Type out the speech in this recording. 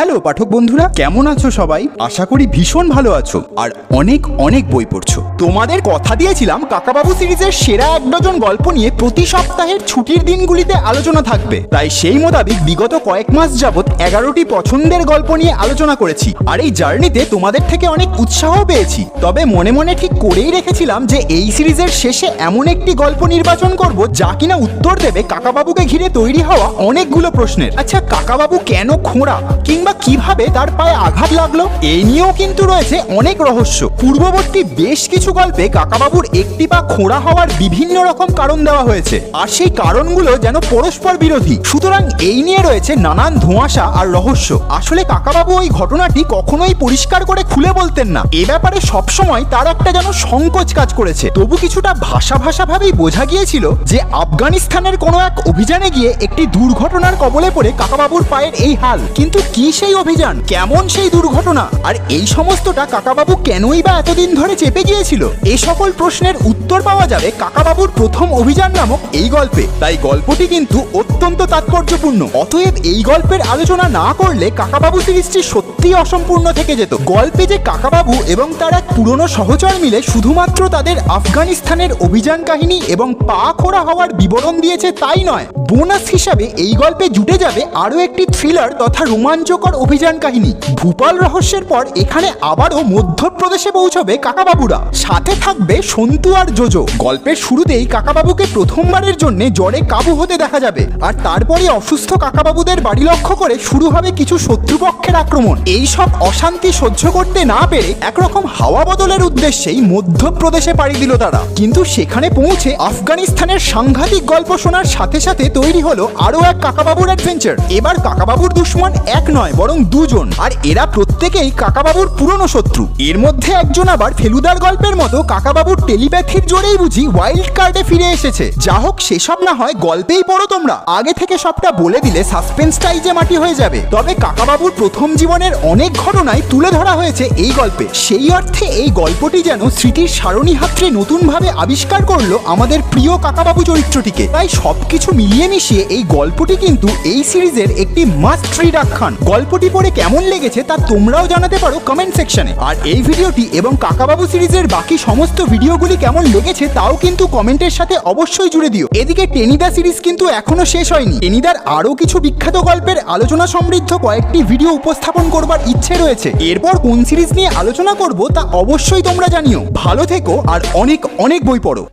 Hello, পাঠক বন্ধুরা, কেমন আছো সবাই? আশা করি ভীষণ ভালো আছো আর অনেক অনেক বই পড়ছো। তোমাদের কথা দিয়েছিলাম কাকাবাবু সিরিজের সেরা এক ডজন গল্প নিয়ে প্রতি সপ্তাহের ছুটির দিনগুলিতে আলোচনা থাকবে। তাই সেই মোতাবেক বিগত কয়েক মাস যাবত এগারোটি পছন্দের গল্প নিয়ে আলোচনা করেছি আর এই জার্নিতে তোমাদের থেকে অনেক উৎসাহ পেয়েছি। তবে মনে মনে ঠিক করেই রেখেছিলাম যে এই সিরিজের শেষে এমন একটি গল্প নির্বাচন করব যা কিনা উত্তর দেবে কাকাবাবুকে ঘিরে তৈরি হওয়া অনেকগুলো প্রশ্নের। আচ্ছা কাকাবাবু কেন খোঁড়া? কিংবা কীভাবে তার পায়ে আঘাত লাগল? এই নিয়েও কিন্তু রয়েছে অনেক রহস্য। পূর্ববর্তী বেশ কিছু গল্পে কাকাবাবুর একটি পা খোঁড়া হওয়ার বিভিন্ন রকম কারণ দেওয়া হয়েছে। আর সেই কারণগুলো যেন পরস্পর বিরোধী। সুতরাং এই নিয়ে রয়েছে নানান ধোঁয়াশা আর রহস্য। আসলে কাকাবাবু ওই ঘটনাটি কখনোই পরিষ্কার করে খুলে বলতেন না। এ ব্যাপারে সবসময় তার একটা যেন সংকোচ কাজ করেছে। তবু কিছুটা ভাষা ভাষা ভাবেই বোঝা গিয়েছিল যে আফগানিস্তানের কোনো এক অভিযানে গিয়ে একটি দুর্ঘটনার কবলে পড়ে কাকাবাবুর পায়ের এই হাল। কিন্তু কি সেই অভিযান? কেমন সেই দুর্ঘটনা? আর এই সমস্তটা কাকাবাবু কেনই বা এতদিন ধরে চেপে গিয়েছিল? এই সকল প্রশ্নের উত্তর পাওয়া যাবে কাকাবাবুর প্রথম অভিযান নামক এই গল্পে। তাই গল্পটি কিন্তু অত্যন্ত তাৎপর্যপূর্ণ। অতএব এই গল্পের আলোচনা না করলে কাকাবাবু সিরিজটি সত্যিই অসম্পূর্ণ থেকে যেত। গল্পে যে কাকাবাবু এবং তার এক পুরনো সহচর মিলে শুধুমাত্র তাদের আফগানিস্তানের অভিযান কাহিনী এবং পা খোড়া হওয়ার বিবরণ দিয়েছে তাই নয়, বোনাস হিসাবে এই গল্পে জুটে যাবে আরও একটি থ্রিলার তথা রোমাঞ্চকর অভিযান কাহিনী। ভূপাল রহস্যের পর এখানে আবারও মধ্যপ্রদেশে পৌঁছবে কাকাবাবুরা। সাথে থাকবে সন্তু আর জোজো। গল্পের শুরুতেই কাকাবাবুকে প্রথমবারের জন্য জ্বরে কাবু হতে দেখা যাবে। আর তারপরে অসুস্থ কাকাবাবুদের বাড়ি লক্ষ্য করে শুরু হবে কিছু শত্রুপক্ষের আক্রমণ। এই সব অশান্তি সহ্য করতে না পেরে একরকম হাওয়া বদলের উদ্দেশ্যেই মধ্যপ্রদেশে পাড়ি দিল তারা। কিন্তু সেখানে পৌঁছে আফগানিস্তানের সাংঘাতিক গল্প শোনার সাথে সাথে তৈরি হলো আরও এক কাকাবাবুর অ্যাডভেঞ্চার এবার কাকাবাবুর দুশ্মন এক নয়, বরং দুজন। আর এরা প্রত্যেকেই কাকাবাবুর পুরনো শত্রু। এর মধ্যে একজন আবার ফেলুদার গল্পের মতো কাকাবাবুর টেলিপ্যাথির জোরেই বুঝি ওয়াইল্ড কার্ডে ফিরে এসেছে। যা হোক, সেসব না হয় গল্পেই পড়ো তোমরা। আগে থেকে সবটা বলে দিলে সাসপেন্সটাই যে মাটি হয়ে যাবে। তবে কাকাবাবুর প্রথম জীবনের অনেক ঘটনাই তুলে ধরা হয়েছে এই গল্পে। সেই অর্থে এই গল্পটি যেন স্মৃতির সারণী হাত্রে নতুনভাবে আবিষ্কার করল আমাদের প্রিয় কাকাবাবু চরিত্রটিকে। তাই সবকিছু মিলিয়ে মিশিয়ে এই গল্পটি কিন্তু এই সিরিজের একটি মাস্ট রিড গল্পটি পড়ে কেমন লেগেছে তা তোমরাও জানাতে পারো কমেন্ট সেকশনে আর এই ভিডিওটি এবং কাকাবাবু সিরিজের বাকি সমস্ত ভিডিওগুলি কেমন লেগেছে তাও কিন্তু কমেন্টের সাথে অবশ্যই জুড়ে দিও। এদিকে টেনিদা সিরিজ কিন্তু এখনও শেষ হয়নি। টেনিদার আরও কিছু বিখ্যাত গল্পের আলোচনা সমৃদ্ধ কয়েকটি ভিডিও উপস্থাপন করবার ইচ্ছে রয়েছে। এরপর কোন সিরিজ নিয়ে আলোচনা করব তা অবশ্যই তোমরা জানিও। ভালো থেকো আর অনেক অনেক বই পড়ো।